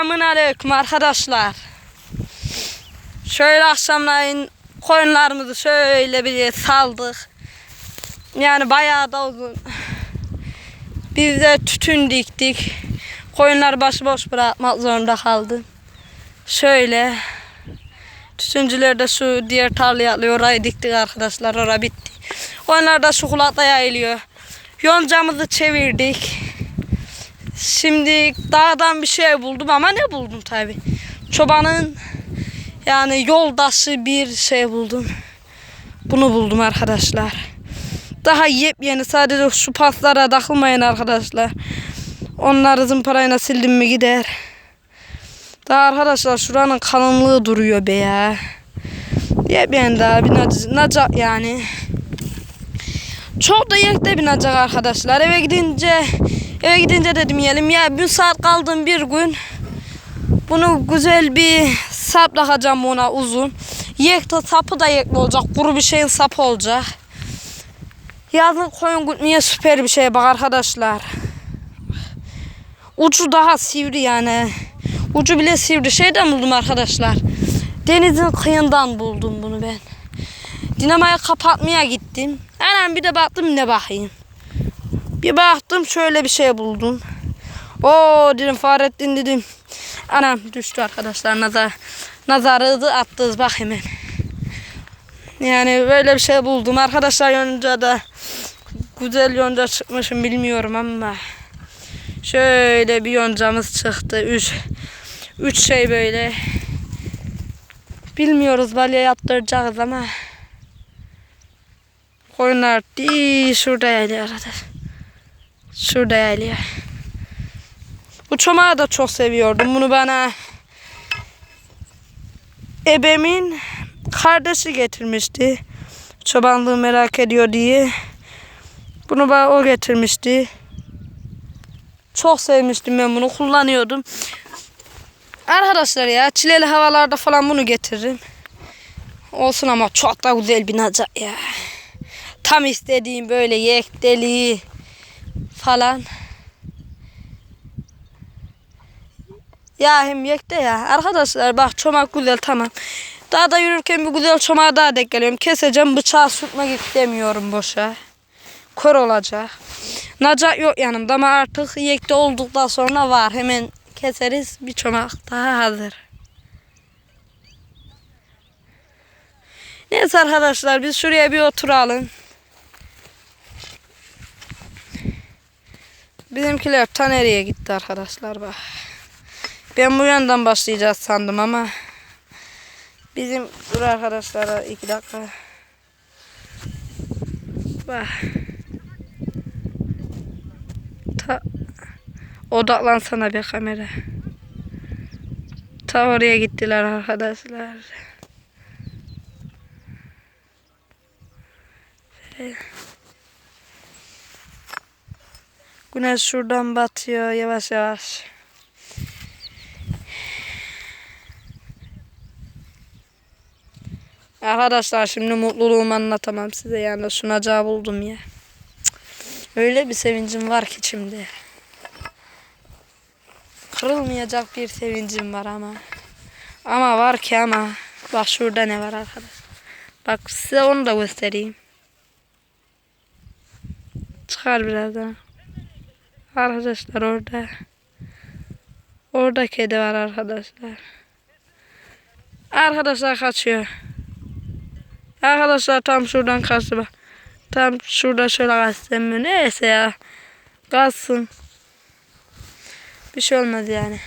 Selamun aleyküm arkadaşlar. Şöyle akşamleyin koyunlarımızı şöyle bir saldık. Yani bayağı da uzun. Biz de tütün diktik. Koyunları başıboş bırakmak zorunda kaldım. Şöyle. Tütüncüler de şu diğer tarlaya alıyor. Orayı diktik arkadaşlar. Orası bitti. Koyunlar da şu kulakta yayılıyor. Yoncamızı çevirdik. Şimdi dağdan bir şey buldum ama ne buldum tabi. Çobanın yani yoldaşı bir şey buldum. Bunu buldum arkadaşlar. Daha yepyeni sadece şu paslara takılmayın arkadaşlar. Onları zımparayla sildim mi gider. Daha arkadaşlar şuranın kalınlığı duruyor be ya. Yepyeni daha bir nac- nacak yani. Çok da yekte binecek arkadaşlar. Eve gidince eve gidince dedim yiyelim ya bir saat kaldım bir gün. Bunu güzel bir sap takacağım ona uzun. Yekte sapı da yekli olacak. Kuru bir şeyin sapı olacak. Yazın koyun gütmeye süper bir şey bak arkadaşlar. Ucu daha sivri yani. Ucu bile sivri. Şeyden buldum arkadaşlar. Denizin kıyından buldum bunu ben. Dinamayı kapatmaya gittim. Anam bir de baktım ne bakayım. Bir baktım şöyle bir şey buldum. O dedim Fahrettin dedim. Anam düştü arkadaşlar nazar. Nazarı attınız bak hemen. Yani böyle bir şey buldum. Arkadaşlar yonca da güzel yonca çıkmışım bilmiyorum ama. Şöyle bir yoncamız çıktı. Üç, üç şey böyle. Bilmiyoruz balya yaptıracağız ama. Koyunlar di şurada yayılıyor arkadaş. Şurada yayılıyor. Bu çomağı da çok seviyordum. Bunu bana ebemin kardeşi getirmişti. Çobanlığı merak ediyor diye. Bunu bana o getirmişti. Çok sevmiştim ben bunu. Kullanıyordum. Arkadaşlar ya çileli havalarda falan bunu getiririm. Olsun ama çok da güzel bir nacat ya. Tam istediğim böyle yekteli falan. Ya hem yekte ya. Arkadaşlar bak çomak güzel tamam. Daha da yürürken bir güzel çomağa daha denk geliyorum. Keseceğim bıçağı sürtmek istemiyorum boşa. Kör olacak. Nacat yok yanımda ama artık yekte olduktan sonra var. Hemen keseriz bir çomak daha hazır. Neyse arkadaşlar biz şuraya bir oturalım. Bizimkiler ta nereye gitti arkadaşlar bak. Ben bu yandan başlayacağız sandım ama bizim dur arkadaşlar iki dakika. Bak. Ta odaklansana bir kamera. Ta oraya gittiler arkadaşlar. Şöyle. Güneş şuradan batıyor yavaş yavaş. Arkadaşlar şimdi mutluluğumu anlatamam size yani sunacağı buldum ya. Öyle bir sevincim var ki içimde. Kırılmayacak bir sevincim var ama. Ama var ki ama. Bak şurada ne var arkadaş. Bak size onu da göstereyim. Çıkar birazdan. Arkadaşlar orada. Orada kedi var arkadaşlar. Arkadaşlar kaçıyor. Arkadaşlar tam şuradan kaçtı. Tam şurada şöyle kaçsam mı? Neyse ya. Kaçsın. Bir şey olmaz yani.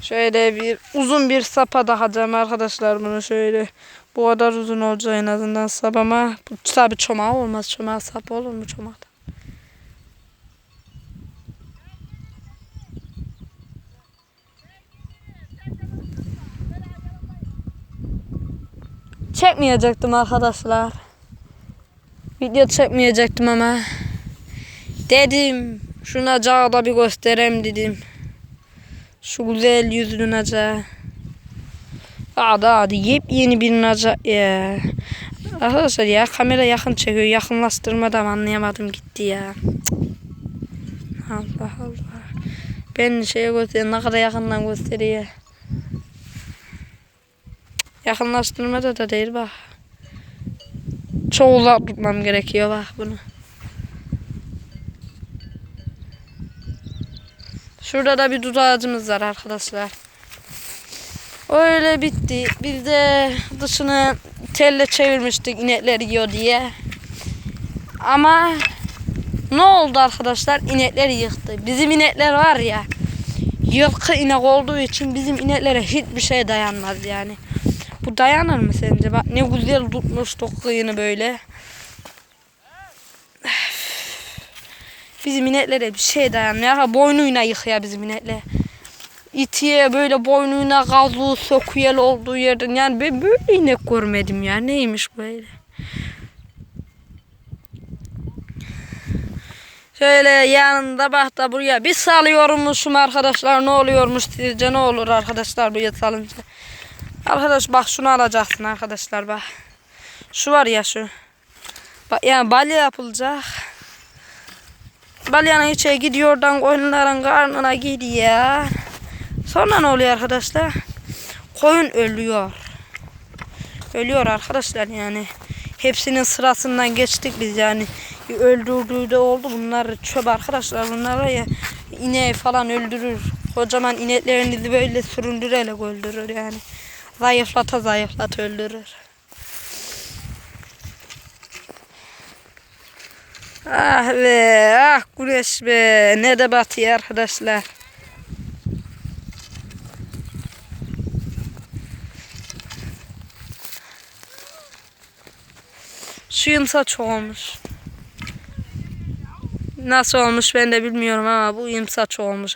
Şöyle bir uzun bir sapa takacağım arkadaşlar bunu şöyle. Bu kadar uzun olacak en azından sapama. Tabi çomağı olmaz. Çomağı sap olur mu çomakta? Çekmeyecektim arkadaşlar. Video çekmeyecektim ama. Dedim şuna da bir göstereyim dedim. Şu güzel yüzlü naca. Hadi hadi yepyeni bir naca ya. Arkadaşlar ya kamera yakın çekiyor. Yakınlaştırmadan anlayamadım gitti ya. Allah Allah. Ben şeye göstereyim ne kadar yakından gösteriyor. Yakınlaştırmada da değil bak. Çok uzak tutmam gerekiyor bak bunu. Şurada da bir dut ağacımız var arkadaşlar. Öyle bitti. Biz de dışını telle çevirmiştik inekler yiyor diye. Ama ne oldu arkadaşlar? İnekler yıktı. Bizim inekler var ya. Yılkı inek olduğu için bizim ineklere hiçbir şey dayanmaz yani. Bu dayanır mı sence? Bak ne güzel tutmuştuk kıyını böyle. Bizim ineklere bir şey dayanmıyor. Ha, boynuyla yıkıyor bizim inekler. İtiye böyle boynuyla gazlı söküyel olduğu yerden. Yani ben böyle inek görmedim ya. Neymiş böyle? Şöyle yanında bak da buraya bir salıyormuşum arkadaşlar ne oluyormuş sizce ne olur arkadaşlar buraya salınca. Arkadaş bak şunu alacaksın arkadaşlar bak. Şu var ya şu. Bak yani balya yapılacak. Balyanın içine gidiyor oradan koyunların karnına gidiyor. Sonra ne oluyor arkadaşlar? Koyun ölüyor. Ölüyor arkadaşlar yani. Hepsinin sırasından geçtik biz yani. Öldürdüğü de oldu. Bunlar çöp arkadaşlar. Bunlar ya ineği falan öldürür. Kocaman ineklerini böyle süründürerek öldürür yani. Zayıflata zayıflata öldürür. Ah be ah güneş be ne de batıyor arkadaşlar. Suyum saç olmuş. Nasıl olmuş ben de bilmiyorum ama bu imsaç olmuş.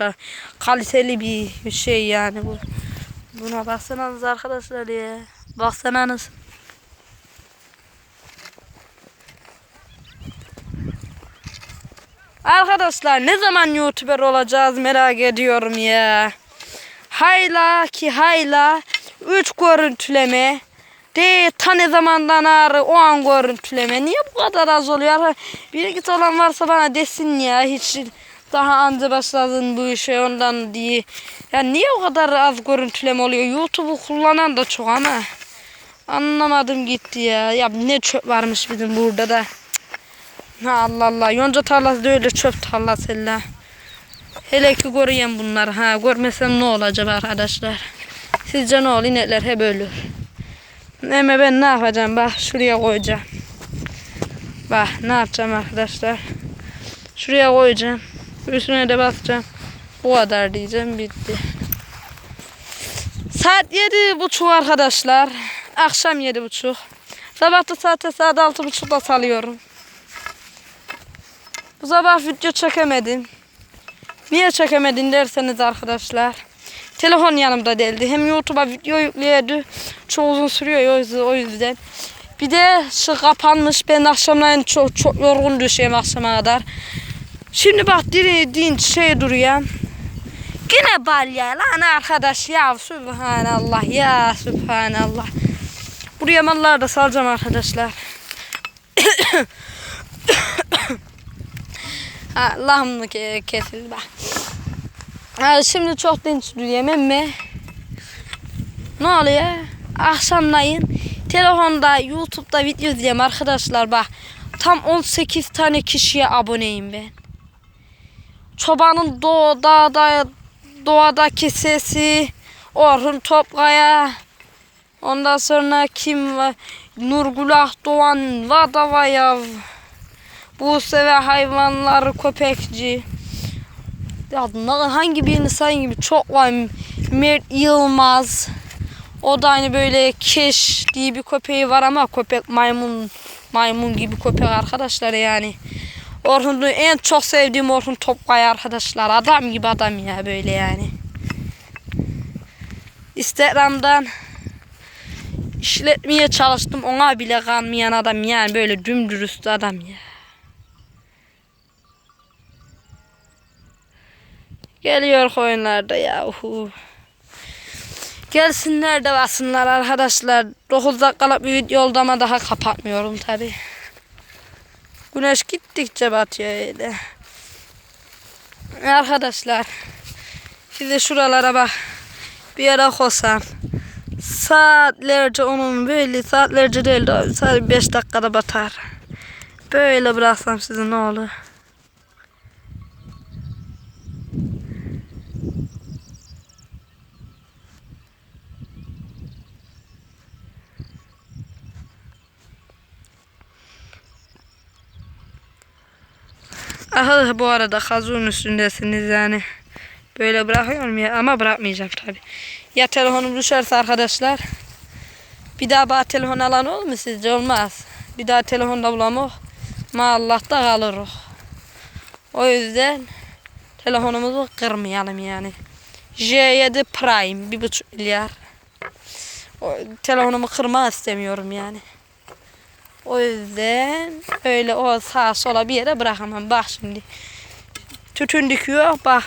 Kaliteli bir şey yani bu. Buna baksanız arkadaşlar ya. Baksanız. Arkadaşlar ne zaman YouTuber olacağız merak ediyorum ya. Hayla ki hayla 3 görüntüleme. De ta ne zamandan ağrı o an görüntüleme. Niye bu kadar az oluyor? Bilgisi olan varsa bana desin ya. Hiç daha anca başladın bu işe ondan diye. Ya niye o kadar az görüntüleme oluyor? YouTube'u kullanan da çok ama. Anlamadım gitti ya. Ya ne çöp varmış bizim burada da. Ha Allah Allah. Yonca tarlası da öyle çöp tarlası illa. Hele ki göreyim bunlar. Ha görmesem ne olacak arkadaşlar? Sizce ne olur? İnekler hep ölür. Ama ben ne yapacağım? Bak şuraya koyacağım. Bak ne yapacağım arkadaşlar. Şuraya koyacağım. Üstüne de basacağım. Bu kadar diyeceğim bitti. Saat yedi buçuk arkadaşlar. Akşam yedi buçuk. Sabah da saate saat altı buçukta salıyorum. Bu sabah video çekemedim. Niye çekemedin derseniz arkadaşlar. Telefon yanımda değildi. Hem YouTube'a video yüklüyordu. Çok uzun sürüyor o yüzden-. Bir de şu kapanmış. Ben akşamleyin çok çok yorgun düşüyorum akşama kadar. Şimdi bak dinç şey duruyor. Yine balya lan arkadaş ya subhanallah ya subhanallah. Buraya malları da salacağım arkadaşlar. Allah'ım ke- kesildi bak. Ha, şimdi çok dinç duruyorum ama ne oluyor? Akşamlayın telefonda YouTube'da video izleyeyim arkadaşlar bak. Tam 18 tane kişiye aboneyim ben. Çobanın doğada doğadaki sesi Orhun Topkaya. Ondan sonra kim var? Nurgülah Doğan Vadavayav Buse ve hayvanlar köpekçi. Ya hangi birini sayın gibi? Çok var. Mert Yılmaz. O da hani böyle keş diye bir köpeği var ama köpek maymun maymun gibi köpek arkadaşlar yani. Orhun'u en çok sevdiğim Orhun Topkaya arkadaşlar. Adam gibi adam ya böyle yani. Instagram'dan işletmeye çalıştım. Ona bile kanmayan adam yani böyle dümdürüst adam ya. Geliyor koyunlarda ya. Uhu. Gelsinler de basınlar arkadaşlar. 9 dakikalık bir video oldu ama daha kapatmıyorum tabi. Güneş gittikçe batıyor öyle. Arkadaşlar de şuralara bak. Bir yere koysan. Saatlerce onun böyle saatlerce değil de sadece 5 dakikada batar. Böyle bıraksam sizi ne olur? Aha bu arada kazığın üstündesiniz yani. Böyle bırakıyorum ya ama bırakmayacağım tabi. Ya telefonum düşerse arkadaşlar. Bir daha bana telefon alan olur mu sizce? Olmaz. Bir daha telefonda bulamak. Mallah'ta kalırız. O yüzden telefonumuzu kırmayalım yani. J7 Prime 1.5 milyar. O, telefonumu kırmak istemiyorum yani. O yüzden öyle o sağa sola bir yere bırakamam. Bak şimdi. Tütün dikiyor. Bak.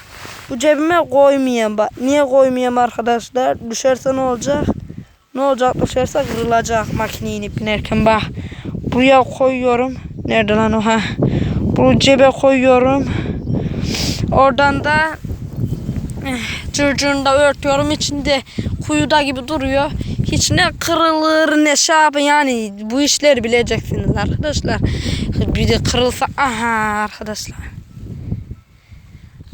Bu cebime koymayayım bak. Niye koymayayım arkadaşlar? Düşerse ne olacak? Ne olacak düşerse kırılacak makineyi inip binerken bak. Buraya koyuyorum. Nerede lan o ha? Bunu cebe koyuyorum. Oradan da eh, cırcırını da örtüyorum. İçinde kuyuda gibi duruyor. Hiç ne kırılır ne şey yapın yani bu işleri bileceksiniz arkadaşlar. Bir de kırılsa aha arkadaşlar.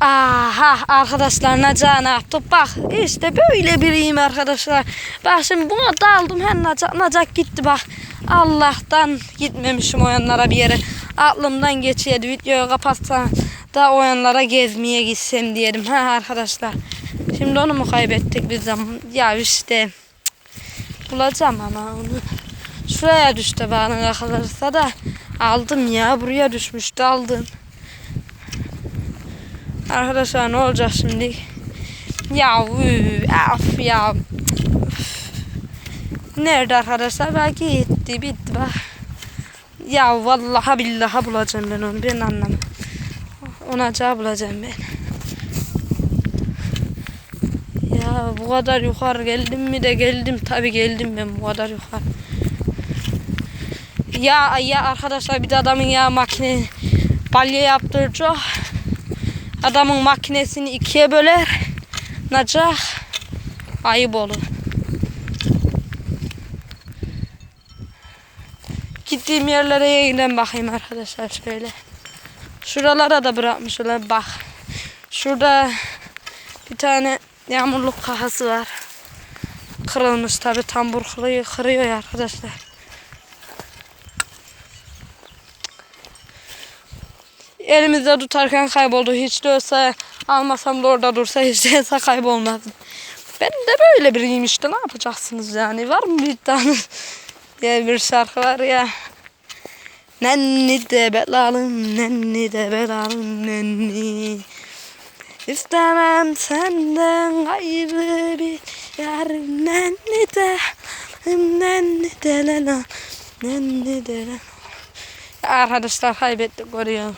Aha arkadaşlar Naca ne yaptık bak işte böyle biriyim arkadaşlar. Bak şimdi buna daldım hem Nacak, Nacak gitti bak. Allah'tan gitmemişim o yanlara bir yere. Aklımdan geçiyordu videoyu kapatsam da o yanlara gezmeye gitsem diyelim ha arkadaşlar. Şimdi onu mu kaybettik biz zaman? Ya işte bulacağım ama onu. Şuraya düştü bana yakalarsa da aldım ya buraya düşmüştü aldım. Arkadaşlar ne olacak şimdi? Ya af ya. Nerede arkadaşlar? Bak gitti bitti bak. Ya vallahi billahi bulacağım ben onu. Ben anlamam. Ona cevap bulacağım ben. Ya bu kadar yukarı geldim mi de geldim. Tabi geldim ben bu kadar yukarı. Ya ya arkadaşlar bir de adamın ya makine balya yaptıracak. Adamın makinesini ikiye böler. Nacak. Ayıp olur. Gittiğim yerlere yeniden bakayım arkadaşlar şöyle. Şuralara da bırakmışlar bak. Şurada bir tane yağmurluk kahası var. Kırılmış tabi tambur kırıyor, kırıyor ya arkadaşlar. Elimizde tutarken kayboldu. Hiç de olsa almasam da orada dursa hiç değilse kaybolmaz. Ben de böyle biriyim işte ne yapacaksınız yani. Var mı bir tane diye bir şarkı var ya. Nenni de belalım, nenni de belalım, nenni. İstemem senden gayrı bir yar, nenni de, nenni de lala, nenni de lala. Arkadaşlar kaybettik oraya.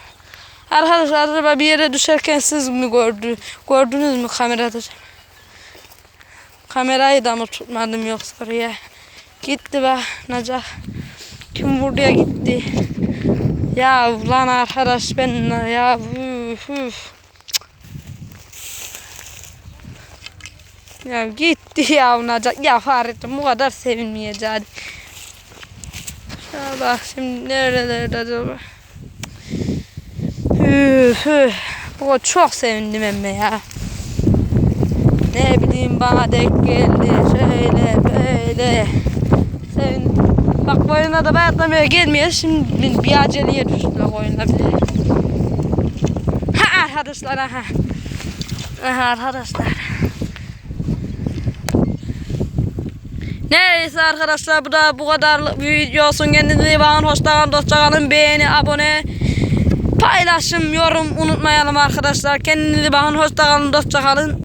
Arkadaşlar araba bir yere düşerken siz mi gördü? Gördünüz mü kamerada? Kamerayı da mı tutmadım yoksa oraya? Gitti be Nacak. Kim buraya gitti? Ya lan arkadaş ben ya üf, üf. Ya gitti ya Nacak. Ya Fahrettin bu kadar sevinmeyeceğim. Ya bak şimdi nerelerde acaba? Üf, üf. Bu çok sevindim emme ya. Ne bileyim bana denk geldi şöyle böyle. Sevindim. Bak boyuna da bayatlamaya gelmiyor. Şimdi bir aceleye düştüler boyuna bile. Ha arkadaşlar ha. Aha arkadaşlar. Neyse arkadaşlar bu da bu kadar video olsun. Kendinize iyi bakın. Hoşça kalın, dostça kalın. Beğeni, abone, paylaşım, yorum unutmayalım arkadaşlar. Kendinize iyi bakın. Hoşça kalın, dostça kalın.